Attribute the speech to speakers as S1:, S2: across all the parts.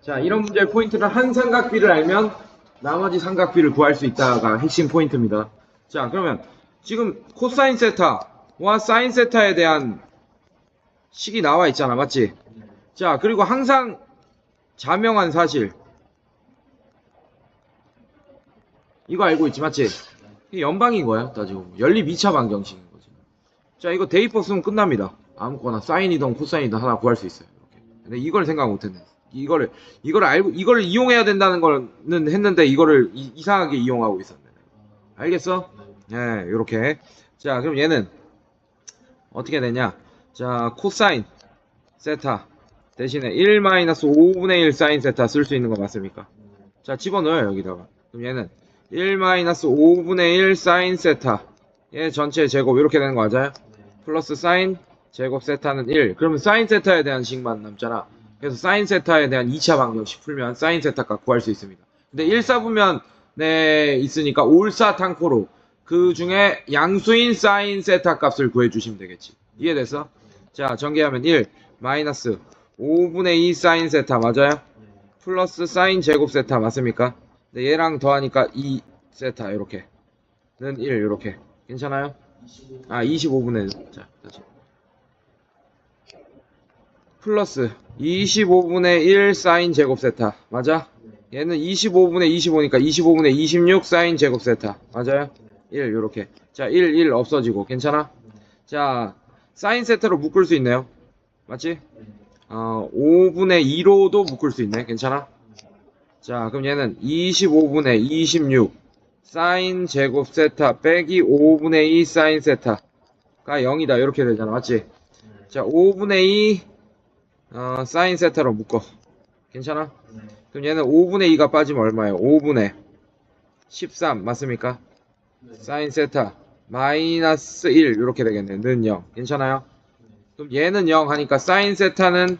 S1: 자, 이런 문제의 포인트는 한 삼각비를 알면 나머지 삼각비를 구할 수 있다가 핵심 포인트입니다. 자, 그러면 지금 코사인 세타와 사인 세타에 대한 식이 나와 있잖아. 맞지? 자, 그리고 항상 자명한 사실. 이거 알고 있지, 맞지? 이게 연방인 거야, 따지고. 연립 2차 방정식인 거지. 자, 이거 대입법 쓰면 끝납니다. 아무거나 사인이든 코사인이든 하나 구할 수 있어요. 이렇게. 근데 이걸 생각 못 했네. 이거를, 이거를 알고, 이거를 이용해야 된다는 거는 했는데, 이거를 이, 상하게 이용하고 있었네. 알겠어? 네, 요렇게. 자, 그럼 얘는 어떻게 되냐? 자, 코사인 세타 대신에 1-5분의 1 사인 세타 쓸 수 있는 거 맞습니까? 자, 집어넣어요, 여기다가. 그럼 얘는 1-5분의 1 사인 세타. 얘 전체 제곱 이렇게 되는 거 맞아요? 플러스 사인 제곱 세타는 1. 그러면 사인 세타에 대한 식만 남잖아. 그래서 사인 세타에 대한 2차 방정식 풀면 사인 세타 값 구할 수 있습니다. 근데 1사분면 네 있으니까 올사 탕코로 그 중에 양수인 사인 세타 값을 구해주시면 되겠지. 이해됐어? 자, 전개하면 1 마이너스 5분의 2 사인 세타 맞아요? 플러스 사인 제곱 세타 맞습니까? 근데 얘랑 더하니까 2 세타 이렇게 는 1 이렇게 괜찮아요? 아 25분의 1 자 다시 플러스 25분의 1 사인 제곱 세타 맞아? 얘는 25분의 25니까 25분의 26 사인 제곱 세타 맞아요? 1 요렇게 자 1 1 없어지고 괜찮아? 자 사인 세타로 묶을 수 있네요 맞지? 어 5분의 2로도 묶을 수 있네 괜찮아? 자 그럼 얘는 25분의 26 사인 제곱 세타 빼기 5분의 2 사인 세타가 0이다 이렇게 되잖아 맞지? 자 5분의 2 어, 사인 세타로 묶어 괜찮아? 그럼 얘는 5분의 2가 빠지면 얼마예요? 5분의 13 맞습니까? 사인 세타 마이너스 1 이렇게 되겠네 는 0 괜찮아요? 그럼 얘는 0 하니까 사인 세타는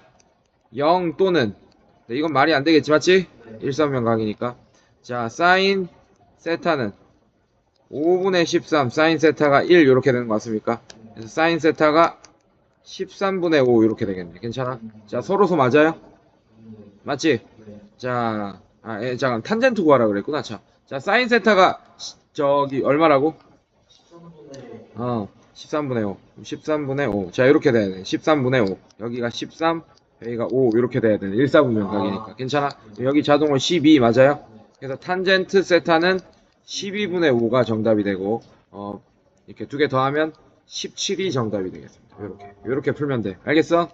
S1: 0 또는 네, 이건 말이 안 되겠지 맞지? 일사면각이니까 자 사인 세타는 5분의 13 사인 세타가 1 이렇게 되는 거 맞습니까? 그래서 사인 세타가 13분의 5 이렇게 되겠네 괜찮아? 자 서로서 맞아요? 맞지? 자, 아, 예, 잠깐 탄젠트 구하라 그랬구나. 자, 자 사인 세타가 시- 저기 얼마라고? 어, 13분의 5. 13분의 5. 자, 이렇게 돼야 돼. 13분의 5. 여기가 13, 여기가 5 이렇게 돼야 돼. 1사분면각이니까. 괜찮아? 여기 자동으로 12 맞아요? 그래서 탄젠트 세타는 12분의 5가 정답이 되고 어, 이렇게 두 개 더하면 17이 정답이 되겠습니다. 이렇게. 이렇게 풀면 돼. 알겠어?